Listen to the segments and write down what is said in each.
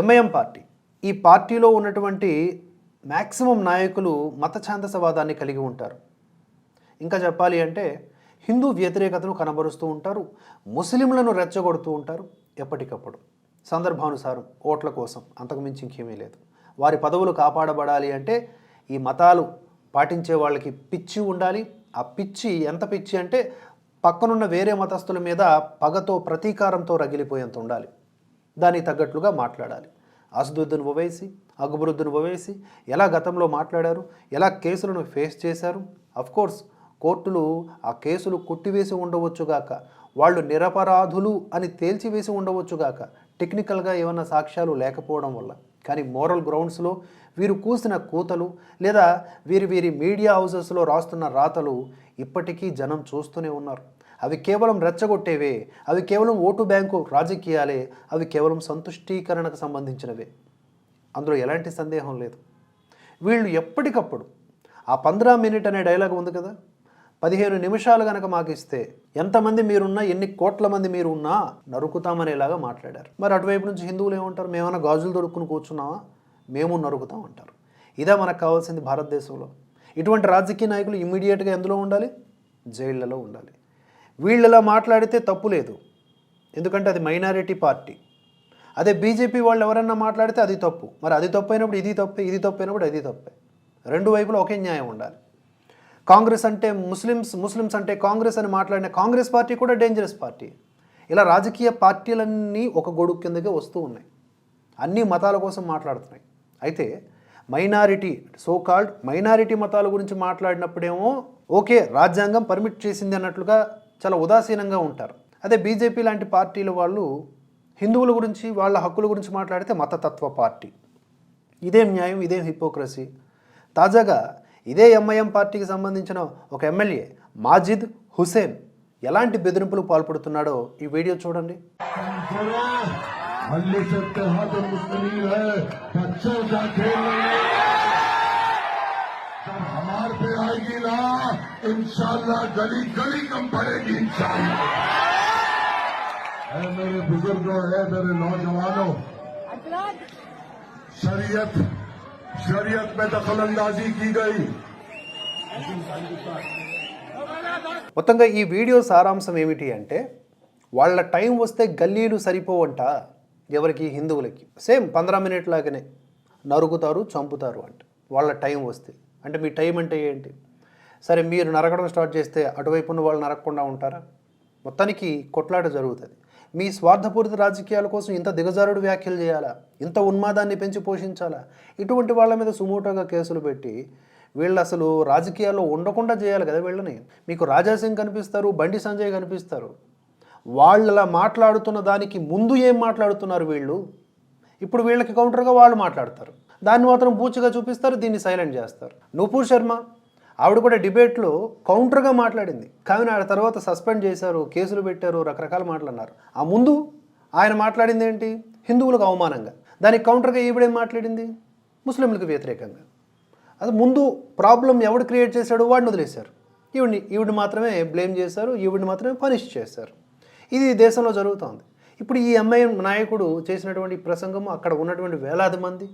MIM party. ఈ పార్టీలో ఉన్నటువంటి మ్యాక్సిమం నాయకులు మత ఛాందసవాదాన్ని కలిగి ఉంటారు. ఇంకా చెప్పాలి అంటే హిందూ వ్యతిరేకతను కనబరుస్తూ ఉంటారు ముస్లింలను రెచ్చగొడుతూ ఉంటారు ఎప్పటికప్పుడు. సందర్భానుసారం ఓట్ల కోసం అంతకుమించి ఇంకేమీ లేదు. వారి పదవులు కాపాడబడాలి అంటే ఈ మతాలు పాటించే వాళ్ళకి పిచ్చి ఉండాలి. ఆ పిచ్చి ఎంత పిచ్చి అంటే పక్కనున్న వేరే మతస్థుల మీద పగతో ప్రతీకారంతో రగిలిపోయేంత ఉండాలి. దానికి తగ్గట్లుగా మాట్లాడాలి. అసదుద్దీన్ ఓవైసీ అక్బరుద్దీన్ ఓవైసీ ఎలా గతంలో మాట్లాడారు ఎలా కేసులను ఫేస్ చేశారు? కోర్స్ కోర్టులు ఆ కేసులు కొట్టివేసి ఉండవచ్చుగాక వాళ్ళు నిరపరాధులు అని తేల్చివేసి ఉండవచ్చుగాక టెక్నికల్గా ఏమన్నా సాక్ష్యాలు లేకపోవడం వల్ల. కానీ మోరల్ గ్రౌండ్స్లో వీరు కూసిన కూతలు లేదా వీరి వీరి మీడియా హౌసెస్లో రాస్తున్న రాతలు ఇప్పటికీ జనం చూస్తూనే ఉన్నారు. అవి కేవలం రెచ్చగొట్టేవే. అవి కేవలం ఓటు బ్యాంకు రాజకీయాలే. అవి కేవలం సంతుష్టీకరణకు సంబంధించినవే. అందులో ఎలాంటి సందేహం లేదు. వీళ్ళు ఎప్పటికప్పుడు ఆ పంద్రా మినిట్ అనే డైలాగ్ ఉంది కదా? పదిహేను నిమిషాలు కనుక మాకు ఇస్తే ఎంతమంది మీరున్నా ఎన్ని కోట్ల మంది మీరు ఉన్నా నరుకుతామనేలాగా మాట్లాడారు. మరి అటువైపు నుంచి హిందువులు ఏమంటారు? మేమన్నా గాజులు దొరుకుని కూర్చున్నావా మేము నరుకుతాం అంటారు. ఇదే మనకు కావాల్సింది భారతదేశంలో. ఇటువంటి రాజకీయ నాయకులు ఇమ్మీడియట్గా ఎందులో ఉండాలి? జైళ్ళలో ఉండాలి. వీళ్ళలా మాట్లాడితే తప్పు లేదు. ఎందుకంటే అది మైనారిటీ పార్టీ. అదే బీజేపీ వాళ్ళు ఎవరన్నా మాట్లాడితే అది తప్పు. మరి అది తప్పు అయినప్పుడు ఇది తప్పే ఇది తప్పు అయినప్పుడు అది తప్పే. రెండు వైపులా ఒకే న్యాయం ఉండాలి. కాంగ్రెస్ అంటే ముస్లిమ్స్ ముస్లిమ్స్ అంటే కాంగ్రెస్ అని మాట్లాడిన కాంగ్రెస్ పార్టీ కూడా డేంజరస్ పార్టీ. ఇలా రాజకీయ పార్టీలన్నీ ఒక గొడుగు కిందకే వస్తూ ఉన్నాయి. అన్ని మతాల కోసం మాట్లాడుతున్నాయి. అయితే మైనారిటీ సో కాల్డ్ మైనారిటీ మతాల గురించి మాట్లాడినప్పుడేమో ఓకే రాజ్యాంగం పర్మిట్ చేసింది అన్నట్లుగా చాలా ఉదాసీనంగా ఉంటారు. అదే బీజేపీ లాంటి పార్టీల వాళ్ళు హిందువుల గురించి వాళ్ళ హక్కుల గురించి మాట్లాడితే మతతత్వ పార్టీ. ఇదేం న్యాయం ఇదేం హిపోక్రసీ. తాజాగా ఇదే ఎంఐఎం పార్టీకి సంబంధించిన ఒక ఎమ్మెల్యే మాజిద్ హుసేన్ ఎలాంటి బెదిరింపులు పాల్పడుతున్నాడో ఈ వీడియో చూడండి. इंशाल्लाह गली गली कम पड़ेगी इंशाल्लाह है मेरे बुजुर्गों है मेरे नौजवानों शरीयत शरीयत में दखल अंदाजी की गई మొత్తంగా ఈ వీడియో సారాంశం ఏమిటి అంటే వాళ్ళ టైం వస్తే గల్లీలు సరిపోవంట ఎవరికి హిందువులకి సేమ్ పంద్రా మినిట్ లాగానే నరుకుతారు చంపుతారు అంట వాళ్ళ టైం వస్తే అంటే మీ టైం అంటే ఏంటి సరే మీరు నరకడం స్టార్ట్ చేస్తే అటువైపు ఉన్న వాళ్ళు నరకకుండా ఉంటారా? మొత్తానికి కొట్లాట జరుగుతుంది. మీ స్వార్థపూరిత రాజకీయాల కోసం ఇంత దిగజారుడు వ్యాఖ్యలు చేయాలా? ఇంత ఉన్మాదాన్ని పెంచి పోషించాలా? ఇటువంటి వాళ్ళ మీద సుమోటోగా కేసులు పెట్టి వీళ్ళు అసలు రాజకీయాల్లో ఉండకుండా చేయాలి కదా వీళ్ళని? మీకు రాజాసింగ్ కనిపిస్తారు బండి సంజయ్ కనిపిస్తారు. వాళ్ళలా మాట్లాడుతున్న దానికి ముందు ఏం మాట్లాడుతున్నారు వీళ్ళు? ఇప్పుడు వీళ్ళకి కౌంటర్గా వాళ్ళు మాట్లాడతారు. దాన్ని మాత్రం పూచిగా చూపిస్తారు దీన్ని సైలెంట్ చేస్తారు. నూపూర్ శర్మ. ఆవిడ కూడా డిబేట్లో కౌంటర్గా మాట్లాడింది. కానీ ఆ తర్వాత సస్పెండ్ చేశారు కేసులు పెట్టారు రకరకాల మాటలు అన్నారు. ఆ ముందు ఆయన మాట్లాడింది ఏంటి? హిందువులకు అవమానంగా. దానికి కౌంటర్గా ఈవిడేం మాట్లాడింది? ముస్లింలకు వ్యతిరేకంగా. అది ముందు ప్రాబ్లం ఎవడు క్రియేట్ చేశాడో వాడిని వదిలేశారు. ఈవిడిని ఈవిడిని మాత్రమే బ్లేమ్ చేశారు ఈవిడిని మాత్రమే పనిష్ చేశారు. ఇది దేశంలో జరుగుతోంది. ఇప్పుడు ఈ ఎంఐ నాయకుడు చేసినటువంటి ప్రసంగము అక్కడ ఉన్నటువంటి వేలాది మంది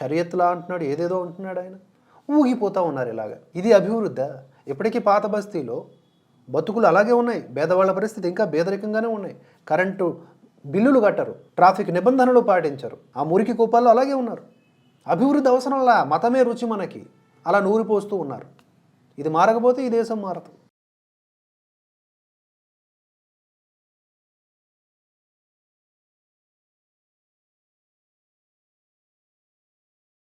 షరియత్లా అంటున్నాడు ఏదేదో అంటున్నాడు ఆయన. ఊగిపోతూ ఉన్నారు ఇలాగ. ఇది అభివృద్ధి. ఇప్పటికీ పాత బస్తీలో బతుకులు అలాగే ఉన్నాయి. పేదవాళ్ళ పరిస్థితి ఇంకా బేదరికంగానే ఉన్నాయి. కరెంటు బిల్లులు కట్టరు. ట్రాఫిక్ నిబంధనలు పాటించరు. ఆ మురికి కూపాల్లో అలాగే ఉన్నారు. అభివృద్ధి అవసరంలా. మతమే రుచి మనకి. అలా నూరిపోస్తూ ఉన్నారు. ఇది మారకపోతే ఈ దేశం మారదు.